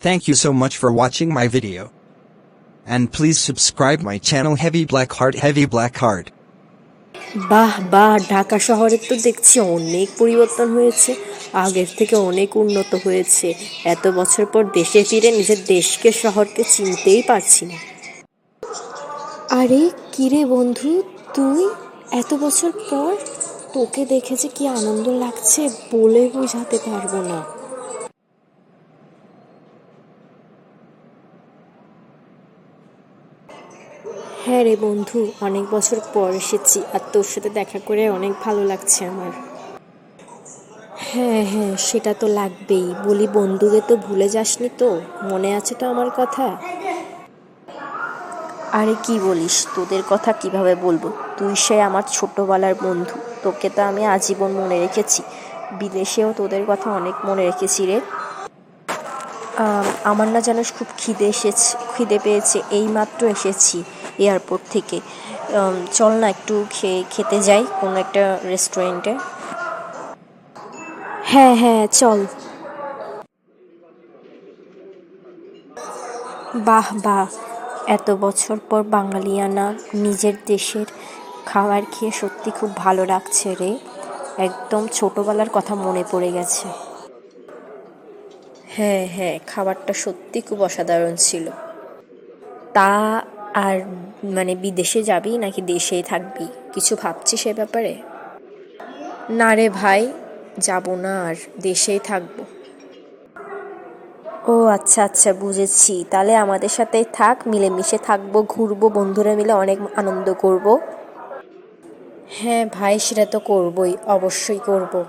Thank you so much for watching my video. And please subscribe my channel Heavy Black Heart, Heavy Black Heart. বাহ বাহ, ঢাকা শহরের তো দেখছি অনেক পরিবর্তন হয়েছে, আগের থেকে অনেক উন্নত হয়েছে এত বছর পর দেশে ফিরে নিজের দেশকে, শহরকে চিনতেই পারছি না আরে, কিরে বন্ধু, তুই এত বছর পর তোকে দেখে যে কি আনন্দ লাগছে বলে বোঝাতে পারব না হ্যাঁ রে বন্ধু, অনেক বছর পর এসেছি আর তোর সাথে দেখা করে অনেক ভালো লাগছে আমার। হ্যাঁ হ্যাঁ সেটা তো লাগবেই। বলি বন্ধুকে তো ভুলে যাসনি তো? মনে আছে তো আমার কথা? আরে কি বলিস, তোদের কথা কীভাবে বলব? তুই সে আমার ছোটবেলার বন্ধু। তোকে তো আমি আজীবন মনে রেখেছি। বিদেশেও তোদের কথা অনেক মনে রেখেছি রে। আমার না যেন খুব খিদে এসেছে, খিদে পেয়েছে, এইমাত্র এসেছি এয়ারপোর্ট থেকে। চল না একটু খেয়ে খেতে যাই কোনো একটা রেস্টুরেন্টে হ্যাঁ হ্যাঁ চল। বাহ বাহ, এত বছর পর বাঙালিয়ানা নিজের দেশের খাবার খেয়ে সত্যি খুব ভালো লাগছে রে। একদম ছোটবেলার কথা মনে পড়ে গেছে। হ্যাঁ হ্যাঁ খাবারটা সত্যি খুব অসাধারণ ছিল। তা আর মানে বিদেশে যাবি নাকি দেশেই থাকবি? কিছু ভাবছিস সে ব্যাপারে? না রে ভাই, যাব না আর দেশেই থাকব। ও আচ্ছা আচ্ছা বুঝেছি। তাহলে আমাদের সাথেই থাক, মিলেমিশে থাকব, ঘুরবো, বন্ধুরা মিলে অনেক আনন্দ করব। হ্যাঁ ভাই, সেটা তো করবই, অবশ্যই করব।